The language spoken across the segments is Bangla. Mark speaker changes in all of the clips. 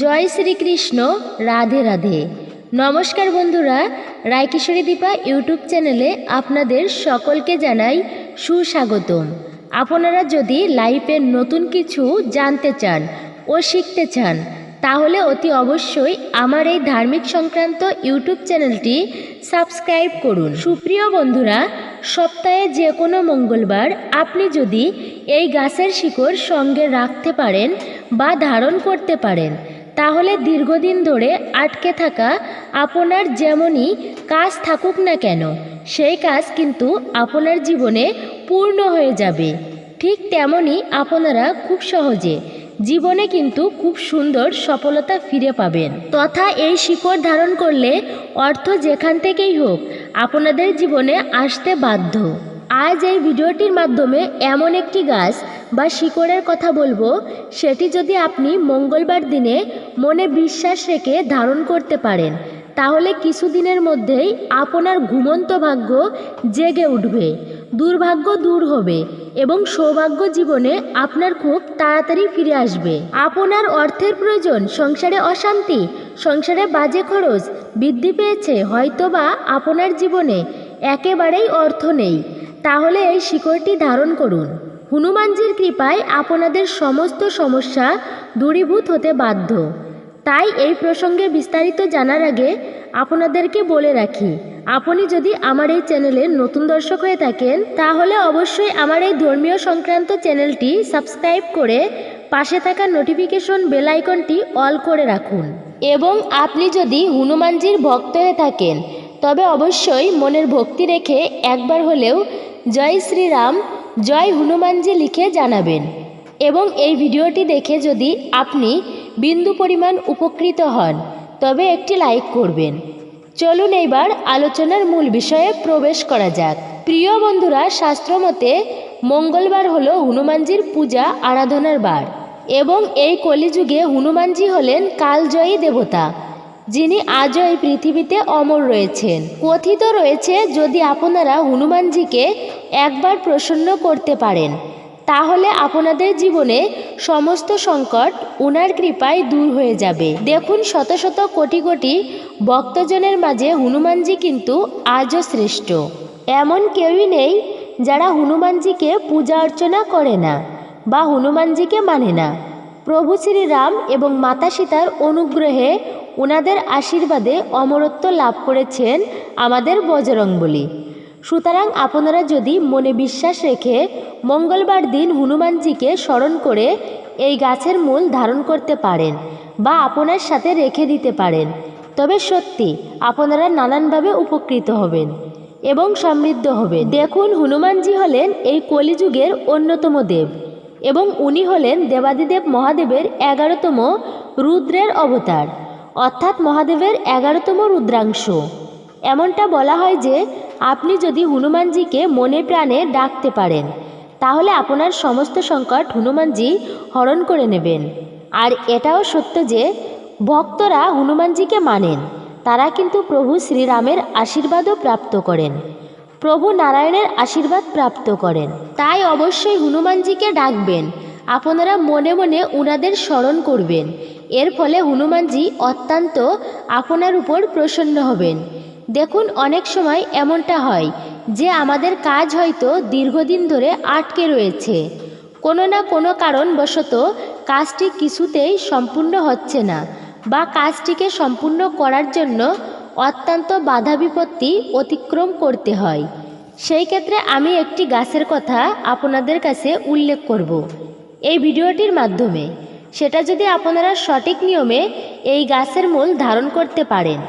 Speaker 1: জয় শ্রীকৃষ্ণ, রাধে রাধে। নমস্কার বন্ধুরা, রায়কিশোরী দীপা ইউটিউব চ্যানেলে আপনাদের সকলকে জানাই সুস্বাগতম। আপনারা যদি লাইফের নতুন কিছু জানতে চান ও শিখতে চান, তাহলে অতি অবশ্যই আমার এই ধার্মিক সংক্রান্ত ইউটিউব চ্যানেলটি সাবস্ক্রাইব করুন। সুপ্রিয় বন্ধুরা, সপ্তাহে যে কোনো মঙ্গলবার আপনি যদি এই গাছের শিকড় সঙ্গে রাখতে পারেন বা ধারণ করতে পারেন তাহলে দীর্ঘদিন ধরে আটকে থাকা আপনার যেমনই কাজ থাকুক না কেন, সেই কাজ কিন্তু আপনার জীবনে পূর্ণ হয়ে যাবে। ঠিক তেমনই আপনারা খুব সহজে জীবনে কিন্তু খুব সুন্দর সফলতা ফিরে পাবেন। তথা এই শিকড় ধারণ করলে অর্থ যেখান থেকেই হোক আপনাদের জীবনে আসতে বাধ্য। আজ এই ভিডিওটির মাধ্যমে এমন একটি গাছ বা শিকড়ের কথা বলব, সেটি যদি আপনি মঙ্গলবার দিনে মনে বিশ্বাস রেখে ধারণ করতে পারেন, তাহলে কিছুদিনের মধ্যেই আপনার ঘুমন্ত ভাগ্য জেগে উঠবে, দুর্ভাগ্য দূর হবে এবং সৌভাগ্য জীবনে আপনার খুব তাড়াতাড়ি ফিরে আসবে। আপনার অর্থের প্রয়োজন, সংসারে অশান্তি, সংসারে বাজে খরচ বৃদ্ধি পেয়েছে, হয়তোবা আপনার জীবনে একেবারেই অর্থ নেই, তাহলে এই শিকড়টি ধারণ করুন। হনুমানজির কৃপায় আপনাদের সমস্ত সমস্যা দূরীভূত হতে বাধ্য। তাই এই প্রসঙ্গে বিস্তারিত জানার আগে আপনাদেরকে বলে রাখি, আপনি যদি আমার এই চ্যানেলের নতুন দর্শক হয়ে থাকেন, তাহলে অবশ্যই আমার এই ধর্মীয় সংক্রান্ত চ্যানেলটি সাবস্ক্রাইব করে পাশে থাকা নোটিফিকেশন বেল আইকনটি অল করে রাখুন। এবং আপনি যদি হনুমানজির ভক্ত হয়ে থাকেন, তবে অবশ্যই মনের ভক্তি রেখে একবার হলেও জয় শ্রীরাম জয় হনুমানজি লিখে জানাবেন। এবং এই ভিডিওটি দেখে যদি আপনি বিন্দু পরিমাণ উপকৃত হন, তবে একটি লাইক করবেন। চলুন এইবার আলোচনার মূল বিষয়ে প্রবেশ করা যাক। প্রিয় বন্ধুরা, শাস্ত্রমতে মঙ্গলবার হলো হনুমানজির পূজা আরাধনার বার। এবং এই কলিযুগে হনুমানজি হলেন কালজয়ী দেবতা। যিনি আজও এই পৃথিবীতে অমর রয়েছেন। কথিত রয়েছে, যদি আপনারা হনুমানজিকে একবার প্রসন্ন করতে পারেন, তাহলে আপনাদের জীবনে সমস্ত সংকট উনার কৃপায় দূর হয়ে যাবে। দেখুন, শত শত কোটি কোটি ভক্তজনের মাঝে হনুমানজি কিন্তু আজও শ্রেষ্ঠ। এমন কেউই নেই যারা হনুমানজিকে পূজা অর্চনা করে না বা হনুমানজিকে মানে না। প্রভু শ্রীরাম এবং মাতা সীতার অনুগ্রহে ওনাদের আশীর্বাদে অমরত্ব লাভ করেছেন আমাদের বজরংবলী। সুতরাং আপনারা যদি মনে বিশ্বাস রেখে মঙ্গলবার দিন হনুমানজিকে স্মরণ করে এই গাছের মূল ধারণ করতে পারেন বা আপনার সাথে রেখে দিতে পারেন, তবে সত্যি আপনারা নানানভাবে উপকৃত হবেন এবং সমৃদ্ধ হবে দেখুন, হনুমানজি হলেন এই কলিযুগের অন্যতম দেব। এবং উনি হলেন দেবাদিদেব মহাদেবের এগারোতম রুদ্রের অবতার, অর্থাৎ মহাদেবের এগারোতম রুদ্রাংশ। এমনটা বলা হয় যে, আপনি যদি হনুমানজিকে মনে প্রাণে ডাকতে পারেন, তাহলে আপনার সমস্ত সংকট হনুমানজি হরণ করে নেবেন। আর এটাও সত্য যে, ভক্তরা হনুমানজিকে মানেন, তারা কিন্তু প্রভু শ্রীরামের আশীর্বাদও প্রাপ্ত করেন। প্রভু নারায়ণের আশীর্বাদ প্রাপ্ত করেন। তাই অবশ্যই হনুমানজিকে ডাকবেন। আপনারা মনে মনে উনাদের স্মরণ করবেন। এর ফলে হনুমানজি অত্যন্ত আপনার উপর প্রসন্ন হবেন। দেখুন, অনেক সময় এমনটা হয় যে আমাদের কাজ হয়তো দীর্ঘদিন ধরে আটকে রয়েছে। কোনো না কোনো কারণবশত কাজটি কিছুতেই সম্পূর্ণ হচ্ছে না বা কাজটিকে সম্পূর্ণ করার জন্য অত্যন্ত বাধা বিপত্তি অতিক্রম করতে হয়। সেই ক্ষেত্রে আমি একটি গাছের কথা আপনাদের কাছে উল্লেখ করব। এই ভিডিওটির মাধ্যমে সেটা যদি আপনারা সঠিক নিয়মে এই গাছের মূল ধারণ করতে পারেন,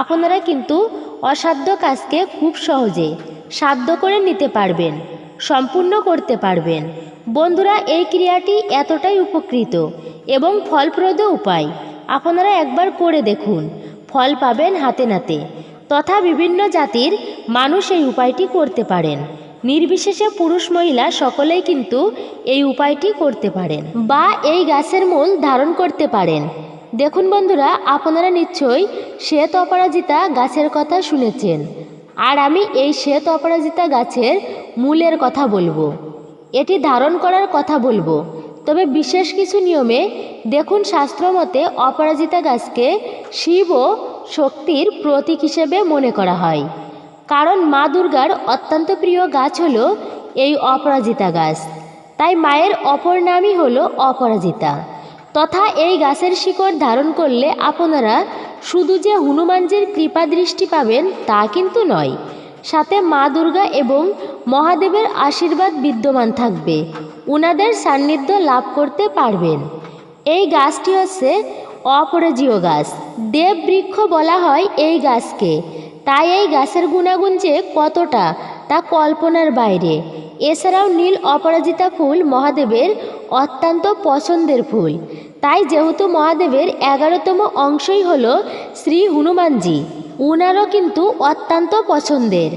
Speaker 1: আপনারা কিন্তু অসাধ্য কাজকে খুব সহজে সাধ্য করে নিতে পারবেন, সম্পূর্ণ করতে পারবেন। বন্ধুরা, এই ক্রিয়াটি এতটাই উপকৃত এবং ফলপ্রদ উপায় আপনারা একবার করে দেখুন। ফল পাবেন হাতে নাতে। তথা বিভিন্ন জাতির মানুষ এই উপায়টি করতে পারেন। নির্বিশেষে পুরুষ মহিলা সকলেই কিন্তু এই উপায়টি করতে পারেন বা এই গাছের মূল ধারণ করতে পারেন। দেখুন বন্ধুরা, আপনারা নিশ্চয়ই শ্বেত অপরাজিতা গাছের কথা শুনেছেন। আর আমি এই শ্বেত অপরাজিতা গাছের মূলের কথা বলব। এটি ধারণ করার কথা বলব। তবে বিশেষ কিছু নিয়মে দেখুন শাস্ত্রমতে অপরাজিতা গাছকে শিব ও শক্তির প্রতীক হিসেবে মনে করা হয়। কারণ মা দুর্গার অত্যন্ত প্রিয় গাছ হলো এই অপরাজিতা গাছ। তাই মায়ের অপর নামই হলো অপরাজিতা। তথা এই গাছের শিকড় ধারণ করলে আপনারা শুধু যে হনুমানজির কৃপা দৃষ্টি পাবেন তা কিন্তু নয়। সাথে মা দুর্গা এবং মহাদেবের আশীর্বাদ বিদ্যমান থাকবে। উনাদের সান্নিধ্য লাভ করতে পারবেন। এই গাছটি হচ্ছে অপরাজীয় গাছ। দেব বৃক্ষ বলা হয় এই গাছকে। তাই এই গাছের গুণাগুণ যে কতটা তা কল্পনার বাইরে। এছাড়াও নীল অপরাজিতা ফুল মহাদেবের অত্যন্ত পছন্দের ফুল। তাই যেহেতু মহাদেবের এগারোতম অংশই হল শ্রী হনুমানজি। উনারও কিন্তু অত্যন্ত পছন্দের।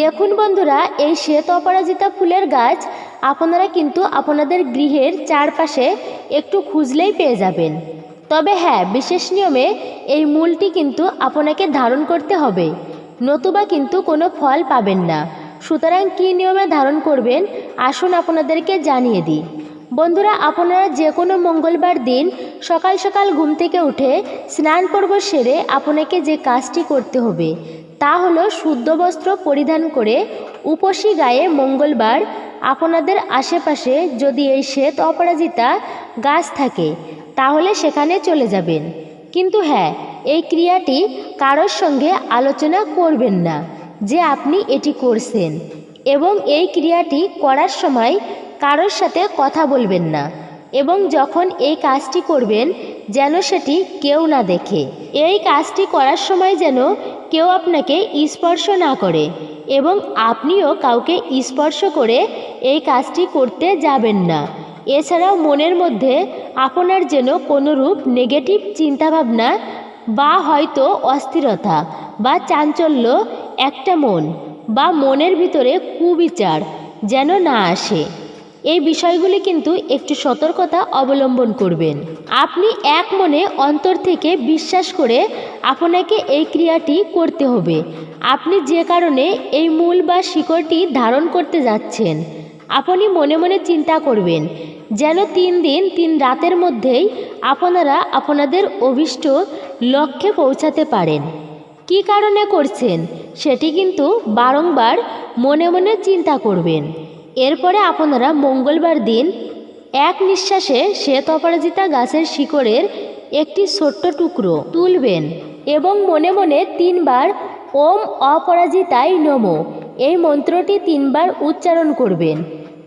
Speaker 1: দেখুন বন্ধুরা, এই শ্বেত অপরাজিতা ফুলের গাছ আপনারা কিন্তু আপনাদের গৃহের চারপাশে একটু খুঁজলেই পেয়ে যাবেন। তবে হ্যাঁ বিশেষ নিয়মে এই মূলটি কিন্তু আপনাকে ধারণ করতে হবে। নতুবা কিন্তু কোনো ফল পাবেন না। সুতরাং কী নিয়মে ধারণ করবেন, আসুন আপনাদেরকে জানিয়ে দিই। বন্ধুরা, আপনারা যে কোনো মঙ্গলবার দিন সকাল সকাল ঘুম থেকে উঠে স্নান পর্ব সেরে আপনাকে যে কাজটি করতে হবে, তা হলো শুদ্ধ বস্ত্র পরিধান করে উপসী গায়ে মঙ্গলবার আপনাদের আশেপাশে যদি এই শ্বেত অপরাজিতা গাছ থাকে, তাহলে সেখানে চলে যাবেন। কিন্তু হ্যাঁ এই ক্রিয়াটি কারোর সঙ্গে আলোচনা করবেন না যে আপনি এটি করছেন এবং এই ক্রিয়াটি করার সময় কারোর সাথে কথা বলবেন না এবং যখন এই কাজটি করবেন, যেন সেটি কেউ না দেখে। এই কাজটি করার সময় যেন কেউ আপনাকে স্পর্শ না করে এবং আপনিও কাউকে স্পর্শ করে এই কাজটি করতে যাবেন না। এছাড়াও মনের মধ্যে আপনার যেন কোনোরূপ নেগেটিভ চিন্তাভাবনা বা হয়তো অস্থিরতা বা চাঞ্চল্য একটা মন বা মনের ভিতরে কুবিচার যেন না আসে। এই বিষয়গুলি কিন্তু একটু সতর্কতা অবলম্বন করবেন। আপনি এক মনে অন্তর থেকে বিশ্বাস করে আপনাকে এই ক্রিয়াটি করতে হবে। আপনি যে কারণে এই মূল বা শিকড়টি ধারণ করতে যাচ্ছেন, আপনি মনে মনে চিন্তা করবেন যেন তিন দিন, তিন রাতের মধ্যেই আপনারা আপনাদের অভিষ্ট লক্ষ্যে পৌঁছাতে পারেন। কি কারণে করছেন, সেটি কিন্তু বারংবার মনে মনে চিন্তা করবেন। এরপরে আপনারা মঙ্গলবার দিন এক নিঃশ্বাসে শ্বেত অপরাজিতা গাছের শিকড়ের একটি ছোট্ট টুকরো তুলবেন এবং মনে মনে তিনবার ওম অপরাজিতাই নমো। এই মন্ত্রটি তিনবার উচ্চারণ করবেন।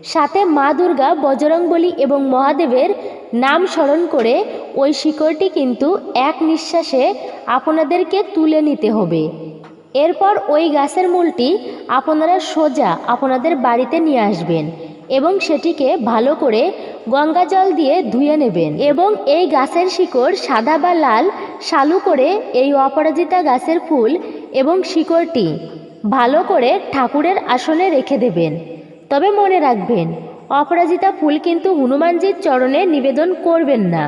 Speaker 1: সাথে মা দুর্গা, বজরংবলী এবং মহাদেবের নাম স্মরণ করে ওই শিকড়টি কিন্তু এক নিঃশ্বাসে আপনাদেরকে তুলে নিতে হবে। এরপর ওই গাছের মূলটি আপনারা সোজা আপনাদের বাড়িতে নিয়ে আসবেন এবং সেটিকে ভালো করে গঙ্গা জল দিয়ে ধুয়ে নেবেন এবং এই গাছের শিকড় সাদা বা লাল শালু করে এই অপরাজিতা গাছের ফুল এবং শিকড়টি ভালো করে ঠাকুরের আসনে রেখে দেবেন। তবে মনে রাখবেন, অপরাজিতা ফুল কিন্তু হনুমানজির চরণে নিবেদন করবেন না।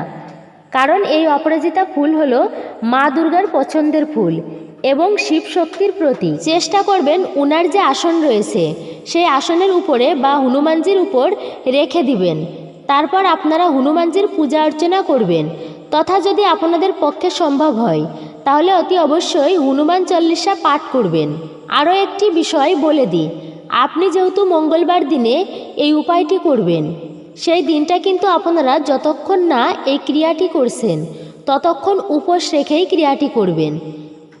Speaker 1: কারণ এই অপরাজিতা ফুল হলো মা দুর্গার পছন্দের ফুল। এবং শিব শক্তির প্রতি। চেষ্টা করবেন উনার যে আসন রয়েছে, সেই আসনের উপরে বা হনুমানজির উপর রেখে দিবেন। তারপর আপনারা হনুমানজির পূজা অর্চনা করবেন। তথা যদি আপনাদের পক্ষে সম্ভব হয়, তাহলে অতি অবশ্যই হনুমান চল্লিশা পাঠ করবেন। আরও একটি বিষয় বলে দিই, আপনি যেহেতু মঙ্গলবার দিনে এই উপায়টি করবেন, সেই দিনটা কিন্তু আপনারা যতক্ষণ না এই ক্রিয়াটি করছেন, ততক্ষণ উপোস রেখেই ক্রিয়াটি করবেন।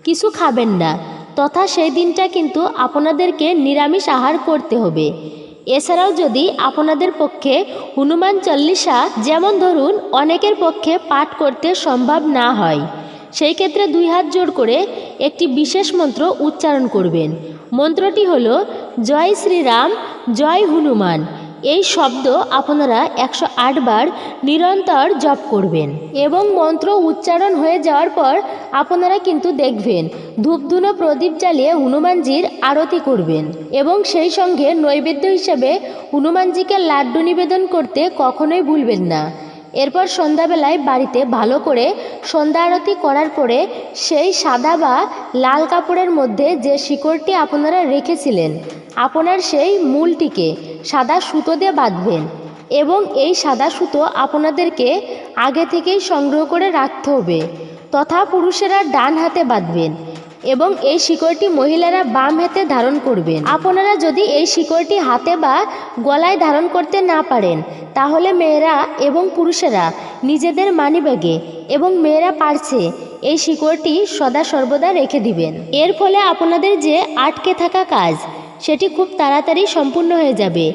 Speaker 1: কিছু খাবেন না। তথা সেই দিনটা কিন্তু আপনাদেরকে নিরামিষ আহার করতে হবে। এছাড়াও যদি আপনাদের পক্ষে হনুমান চল্লিশা যেমন ধরুন, অনেকের পক্ষে পাঠ করতে সম্ভব না হয়। সেই ক্ষেত্রে দুই হাত জোড় করে একটি বিশেষ মন্ত্র উচ্চারণ করবেন। মন্ত্রটি হল, জয় শ্রীরাম, জয় হনুমান। এই শব্দ আপনারা একশো বার নিরন্তর জপ করবেন এবং মন্ত্র উচ্চারণ হয়ে যাওয়ার পর আপনারা কিন্তু দেখবেন ধূপধুনো প্রদীপ জ্বালিয়ে হনুমানজির আরতি করবেন এবং সেই সঙ্গে নৈবেদ্য হিসেবে হনুমানজিকে লাড্ডু নিবেদন করতে কখনোই ভুলবেন না। এরপর সন্ধ্যাবেলায় বাড়িতে ভালো করে সন্ধ্যা আরতি করার পরে সেই সাদা বা লাল কাপড়ের মধ্যে যে শিকড়টি আপনারা রেখেছিলেন, আপনার সেই মূলটিকে সাদা সুতো দিয়ে বাঁধবেন এবং এই সাদা সুতো আপনাদেরকে আগে থেকেই সংগ্রহ করে রাখতে হবে। তথা পুরুষেরা ডান হাতে বাঁধবেন। এবং এই শিকড়টি মহিলারা বাম হাতে ধারণ করবেন। আপনারা যদি এই শিকড়টি হাতে বা গলায় ধারণ করতে না পারেন, তাহলে মেয়েরা এবং পুরুষেরা নিজেদের মানিব্যাগে এবং মেয়েরা পারছে এই শিকড়টি সদা সর্বদা রেখে দিবেন। এর ফলে আপনাদের যে আটকে থাকা কাজ, সেটি খুব তাড়াতাড়ি সম্পূর্ণ হয়ে যাবে।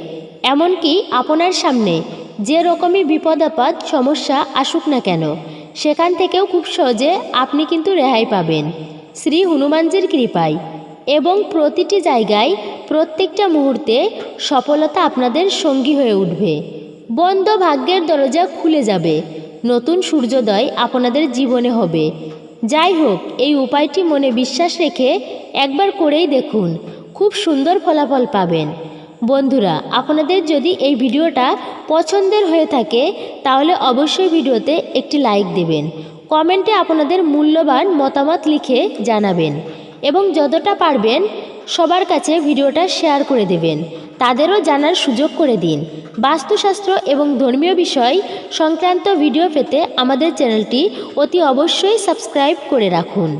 Speaker 1: এমনকি আপনার সামনে যে রকমই বিপদ, আপদ, সমস্যা আসুক না কেন, সেখান থেকেও খুব সহজে আপনি কিন্তু রেহাই পাবেন। শ্রী হনুমানজির কৃপায়। এবং প্রতিটি জায়গায় প্রত্যেকটা মুহূর্তে সফলতা আপনাদের সঙ্গী হয়ে উঠবে। বন্ধ ভাগ্যের দরজা খুলে যাবে। নতুন সূর্যোদয় আপনাদের জীবনে হবে। যাই হোক, এই উপায়টি মনে বিশ্বাস রেখে একবার করেই দেখুন, খুব সুন্দর ফলাফল পাবেন। বন্ধুরা, আপনাদের যদি এই ভিডিওটা পছন্দের হয়ে থাকে, তাহলে অবশ্যই ভিডিওতে একটি লাইক দেবেন। কমেন্টে আপনাদের মূল্যবান মতামত লিখে জানাবেন এবং যতটা পারবেন সবার কাছে ভিডিওটা শেয়ার করে দেবেন। তাদেরও জানার সুযোগ করে দিন। বাস্তুশাস্ত্র এবং ধর্মীয় বিষয় সংক্রান্ত ভিডিও পেতে আমাদের চ্যানেলটি অতি অবশ্যই সাবস্ক্রাইব করে রাখুন।